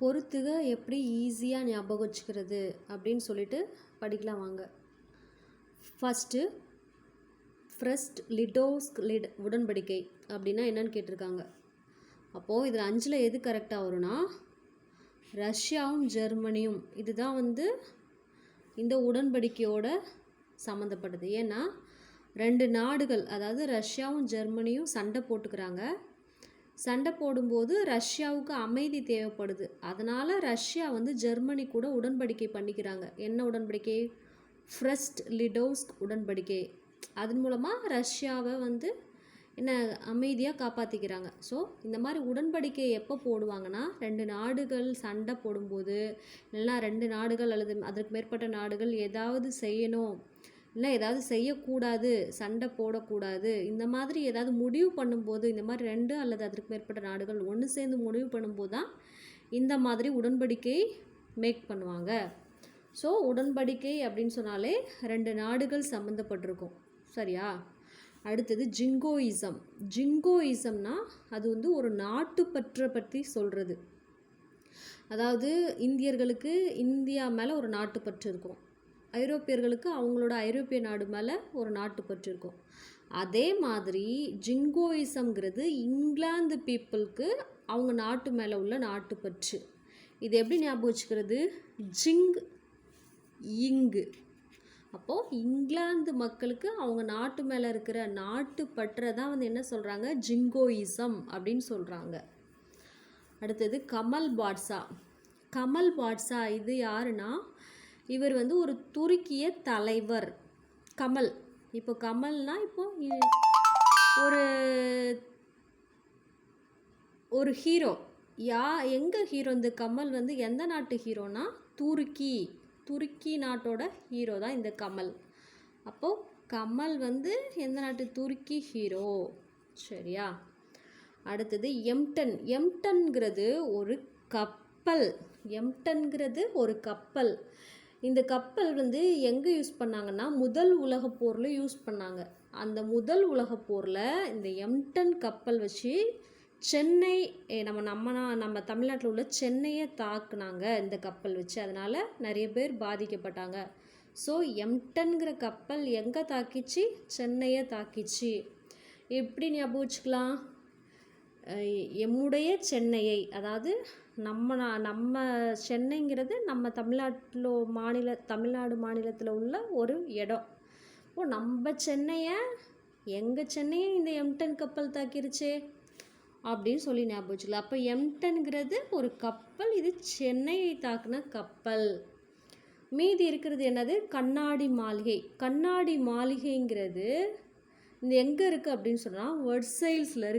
பொறுத்துக எப்படி ஈஸியாக ஞாபகம் வச்சுக்கிறது அப்படின்னு சொல்லிட்டு படிக்கலாம் வாங்க. ஃபஸ்ட்டு ஃப்ரெஸ்ட் லிடோஸ்க் லிட் உடன்படிக்கை அப்படின்னா என்னன்னு கேட்டிருக்காங்க. அப்போது இதில் அஞ்சில் எது கரெக்டாக வரும்னா ரஷ்யாவும் ஜெர்மனியும் இதுதான் வந்து இந்த உடன்படிக்கையோட சம்மந்தப்பட்டது ஏன்னா ரெண்டு நாடுகள் அதாவது ரஷ்யாவும் ஜெர்மனியும் சண்டை போட்டுக்கிறாங்க. சண்டை போடும்போது ரஷ்யாவுக்கு அமைதி தேவைப்படுது. அதனால் ரஷ்யா வந்து ஜெர்மனி கூட உடன்படிக்கை பண்ணிக்கிறாங்க. என்ன உடன்படிக்கை? ஃப்ரெஸ்ட் லிடோஸ்க் உடன்படிக்கை. அதன் மூலமாக ரஷ்யாவை வந்து என்ன அமைதியாக காப்பாற்றிக்கிறாங்க ஸோ இந்த மாதிரி உடன்படிக்கை எப்போ போடுவாங்கன்னா ரெண்டு நாடுகள் சண்டை போடும்போது இல்லைன்னா ரெண்டு நாடுகள் அல்லது அதற்கு மேற்பட்ட நாடுகள் ஏதாவது செய்யணும் இல்லை ஏதாவது செய்யக்கூடாது சண்டை போடக்கூடாது இந்த மாதிரி ஏதாவது முடிவு பண்ணும்போது இந்த மாதிரி ரெண்டு அல்லது அதற்கு மேற்பட்ட நாடுகள் ஒன்று சேர்ந்து முடிவு பண்ணும்போது தான் இந்த மாதிரி உடன்படிக்கை மேக் பண்ணுவாங்க. ஸோ உடன்படிக்கை அப்படின்னு சொன்னாலே ரெண்டு நாடுகள் சம்மந்தப்பட்டிருக்கும் சரியா? அடுத்தது ஜிங்கோயிசம். ஜிங்கோயிசம்னா அது வந்து ஒரு நாட்டுப்பற்றை பற்றி சொல்கிறது அதாவது இந்தியர்களுக்கு இந்தியா மேலே ஒரு நாட்டுப்பற்று இருக்கும். ஐரோப்பியர்களுக்கு அவங்களோட ஐரோப்பிய நாடு மேலே ஒரு நாட்டுப்பற்று இருக்கும் அதே மாதிரி ஜிங்கோயிசம்ங்கிறது இங்கிலாந்து பீப்புளுக்கு அவங்க நாட்டு மேலே உள்ள நாட்டுப்பற்று இது எப்படி ஞாபகம் வச்சுக்கிறது? ஜிங் இங்கு. அப்போது இங்கிலாந்து மக்களுக்கு அவங்க நாட்டு மேலே இருக்கிற நாட்டு பற்றை தான் வந்து என்ன சொல்கிறாங்க ஜிங்கோயிசம் அப்படின்னு சொல்கிறாங்க அடுத்தது கமல் பாட்ஷா. கமல் பாட்ஷா இது யாருன்னா? இவர் வந்து ஒரு துருக்கிய தலைவர். கமல். இப்போ கமல்னா இப்போ ஒரு ஒரு ஹீரோ யா எங்கே ஹீரோ இந்த கமல் வந்து எந்த நாட்டு ஹீரோனா துருக்கி. துருக்கி நாட்டோட ஹீரோ தான் இந்த கமல். அப்போது கமல் வந்து எந்த நாட்டு துருக்கி ஹீரோ சரியா? அடுத்தது எம்டன். எம்டன்கிறது ஒரு கப்பல். எம்டன்கிறது ஒரு கப்பல். இந்த கப்பல் வந்து எங்கே யூஸ் பண்ணாங்கன்னா முதல் உலகப் போரில் யூஸ் பண்ணாங்க. அந்த முதல் உலகப் போரில் இந்த எம்டன் கப்பல் வச்சு சென்னை நம்ம நம்ம நம்ம தமிழ்நாட்டில் உள்ள சென்னையை தாக்குனாங்க இந்த கப்பல் வச்சு. அதனால் நிறைய பேர் பாதிக்கப்பட்டாங்க. ஸோ எம்டன்கிற கப்பல் எங்கே தாக்கிச்சு? சென்னையை தாக்கிச்சு. எப்படி ஞாபகம் வச்சுக்கலாம்? எம்முடைய சென்னையை அதாவது நம்ம நம்ம சென்னைங்கிறது நம்ம தமிழ்நாட்டில் மாநில தமிழ்நாடு மாநிலத்தில் உள்ள ஒரு இடம். ஓ நம்ம சென்னையை எங்கள் சென்னையை இந்த எம்டன் கப்பல் தாக்கிருச்சே? அப்படின்னு சொல்லி ஞாபகம் வச்சுக்கலாம் அப்போ எம்டன்கிறது ஒரு கப்பல் இது சென்னையை தாக்குன கப்பல். மீதி இருக்கிறது என்னது? கண்ணாடி மாளிகை. கண்ணாடி மாளிகைங்கிறது இந்த எங்கே இருக்குது அப்படின்னு சொன்னால் வெர்சைல்ஸில் இருக்குது